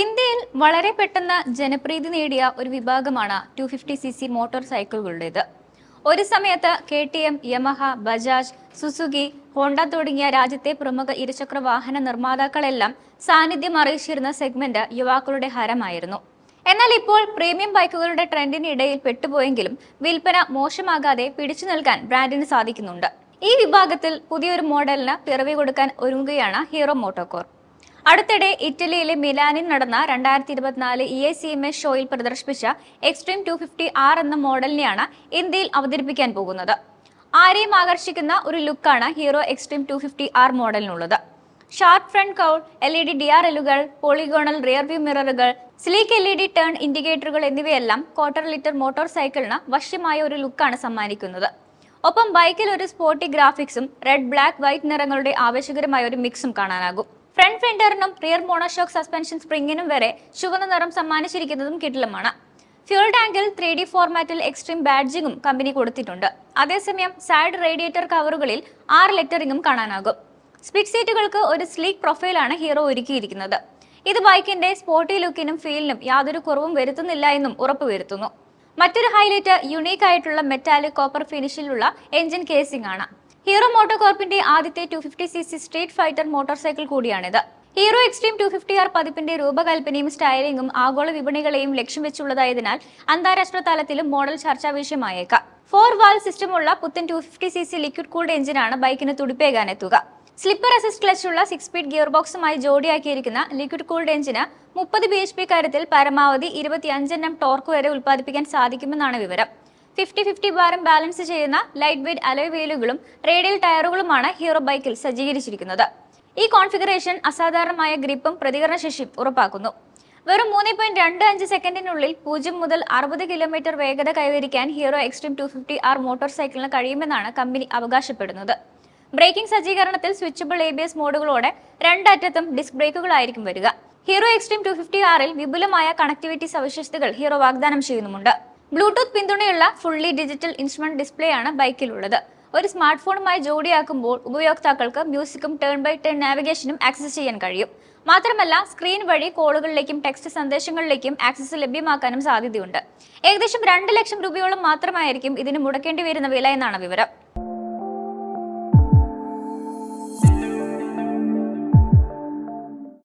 ഇന്ത്യയിൽ വളരെ പെട്ടെന്ന് ജനപ്രീതി നേടിയ ഒരു വിഭാഗമാണ് two fifty C C motor സൈക്കിളുകളുടേത് ഒരു സമയത്ത് K T M Yamaha Bajaj Suzuki Honda തുടങ്ങിയ രാജ്യത്തെ പ്രമുഖ ഇരുചക്ര വാഹന നിർമ്മാതാക്കളെല്ലാം സാന്നിധ്യം അറിയിച്ചിരുന്ന സെഗ്മെന്റ് യുവാക്കളുടെ ഹരമായിരുന്നു. എന്നാൽ ഇപ്പോൾ പ്രീമിയം ബൈക്കുകളുടെ ട്രെൻഡിനിടയിൽ പെട്ടുപോയെങ്കിലും വിൽപ്പന മോശമാകാതെ പിടിച്ചു നൽകാൻ ബ്രാൻഡിന് സാധിക്കുന്നുണ്ട്. ഈ വിഭാഗത്തിൽ പുതിയൊരു മോഡലിന് പിറവി കൊടുക്കാൻ ഒരുങ്ങുകയാണ് ഹീറോ മോട്ടോകോർ അടുത്തിടെ ഇറ്റലിയിലെ മിലാനിൽ നടന്ന രണ്ടായിരത്തി ഇരുപത്തിനാല് E A C M S ഷോയിൽ പ്രദർശിപ്പിച്ച എക്സ്ട്രീം ടു ഫിഫ്റ്റി ആർ എന്ന മോഡലിനെയാണ് ഇന്ത്യയിൽ അവതരിപ്പിക്കാൻ പോകുന്നത്. ആരെയും ആകർഷിക്കുന്ന ഒരു ലുക്കാണ് Hero Xtreme two fifty R മോഡലിനുള്ളത്. Sharp front cowl L E D D R എല്ലുകൾ polygonal rear view മിററുകൾ sleek L E D turn ഇൻഡിക്കേറ്ററുകൾ എന്നിവയെല്ലാം ക്വാർട്ടർ ലിറ്റർ മോട്ടോർ സൈക്കിളിന് വശ്യമായ ഒരു ലുക്കാണ് സമ്മാനിക്കുന്നത്. ഒപ്പം ബൈക്കിൽ ഒരു സ്പോർട്ടി ഗ്രാഫിക്സും റെഡ് ബ്ലാക്ക് വൈറ്റ് നിറങ്ങളുടെ ആവേശകരമായ ഒരു മിക്സും കാണാനാകും. ഫ്രണ്ട് ഫെൻഡറിനും റിയർ മോണോഷോക്ക് സസ്പെൻഷൻ സ്പ്രിങ്ങിനും വരെ ചുവന്ന നിറം സമ്മാനിച്ചിരിക്കുന്നതും കിടിലമാണ്. ഫ്യൂൾ ടാങ്കിൽ ത്രീ ഡി ഫോർമാറ്റിൽ എക്സ്ട്രീം ബാഡ്ജിങ്ങും കമ്പനി കൊടുത്തിട്ടുണ്ട്. അതേസമയം സൈഡ് റേഡിയേറ്റർ കവറുകളിൽ ആറ് ലെറ്ററിങ്ങും കാണാനാകും. സ്പിഡ് സീറ്റുകൾക്ക് ഒരു സ്ലീക്ക് പ്രൊഫൈലാണ് ഹീറോ ഒരുക്കിയിരിക്കുന്നത്. ഇത് ബൈക്കിന്റെ സ്പോർട്ടി ലുക്കിനും ഫീലിനും യാതൊരു കുറവും വരുത്തുന്നില്ല എന്നും ഉറപ്പുവരുത്തുന്നു. മറ്റൊരു ഹൈലൈറ്റ് യുണീക്ക് ആയിട്ടുള്ള മെറ്റാലിക് കോപ്പർ ഫിനിഷിലുള്ള എഞ്ചിൻ കേസിംഗ് ആണ്. ഹീറോ മോട്ടോകോർപ്പിന്റെ ആദ്യത്തെ two fifty C C street fighter motorcycle കൂടിയാണിത്. Hero Xtreme two fifty R പതിപ്പിന്റെ രൂപകൽപ്പനയും സ്റ്റൈലിംഗും ആഗോള വിപണികളെയും ലക്ഷ്യം വെച്ചുള്ളതായതിനാൽ അന്താരാഷ്ട്ര തലത്തിലും മോഡൽ ചർച്ചാ വിഷയമായേക്കാം ഫോർ വാൽ സിസ്റ്റമുള്ള പുത്തൻ two fifty C C liquid cooled എഞ്ചിനാണ് ബൈക്കിന് തുടിപ്പേകാനെത്തുക. സ്ലിപ്പർ അസിസ്റ്റ് ക്ലച്ച് ഉള്ള സിക്സ് സ്പീഡ് ഗിയർ ബോക്സുമായി ജോഡിയാക്കിയിരിക്കുന്ന ലിക്വിഡ് കൂൾഡ് എഞ്ചിന് മുപ്പത് ബി എച്ച് പി കാര്യത്തിൽ പരമാവധി ഇരുപത്തിയഞ്ചെണ്ണം ടോർക്ക് വരെ ഉൽപ്പാദിപ്പിക്കാൻ സാധിക്കുമെന്നാണ് വിവരം. ഫിഫ്റ്റി ഫിഫ്റ്റി ഭാരം ബാലൻസ് ചെയ്യുന്ന ലൈറ്റ് വെയ്റ്റ് അലോയ് വീലുകളും റേഡിയൽ ടയറുകളുമാണ് ഹീറോ ബൈക്കിൽ സജ്ജീകരിച്ചിരിക്കുന്നത്. ഈ കോൺഫിഗറേഷൻ അസാധാരണമായ ഗ്രിപ്പും പ്രതികരണശേഷിയും ഉറപ്പാക്കുന്നു. വെറും മൂന്ന് പോയിന്റ് രണ്ട് അഞ്ച് സെക്കൻഡിനുള്ളിൽ പൂജ്യം മുതൽ അറുപത് കിലോമീറ്റർ വേഗത കൈവരിക്കാൻ Hero Xtreme two fifty R motor സൈക്കിളിന് കഴിയുമെന്നാണ് കമ്പനി അവകാശപ്പെടുന്നത്. ബ്രേക്കിംഗ് സജ്ജീകരണത്തിൽ സ്വിച്ചബിൾ എ ബി എസ് മോഡുകളോടെ രണ്ടറ്റത്തും ഡിസ്ക് ബ്രേക്കുകളായിരിക്കും വരിക. ഹീറോ എക്സ്ട്രീം ടു ഫിഫ്റ്റി ആറിൽ വിപുലമായ കണക്ടിവിറ്റി സവിശേഷതകൾ ഹീറോ വാഗ്ദാനം ചെയ്യുന്നുമുണ്ട്. ബ്ലൂടൂത്ത് പിന്തുണയുള്ള ഫുള്ളി ഡിജിറ്റൽ ഇൻസ്ട്രുമെന്റ് ഡിസ്പ്ലേ ആണ് ബൈക്കിലുള്ളത്. ഒരു സ്മാർട്ട് ഫോണുമായി ജോഡിയാക്കുമ്പോൾ ഉപയോക്താക്കൾക്ക് മ്യൂസിക്കും ടേൺ ബൈ ടേൺ നാവിഗേഷനും ആക്സസ് ചെയ്യാൻ കഴിയും. മാത്രമല്ല സ്ക്രീൻ വഴി കോളുകളിലേക്കും ടെക്സ്റ്റ് സന്ദേശങ്ങളിലേക്കും ആക്സസ് ലഭ്യമാക്കാനും സാധ്യതയുണ്ട്. ഏകദേശം രണ്ട് ലക്ഷം രൂപയോളം മാത്രമായിരിക്കും ഇതിന് മുടക്കേണ്ടി വരുന്ന വില എന്നാണ് വിവരം.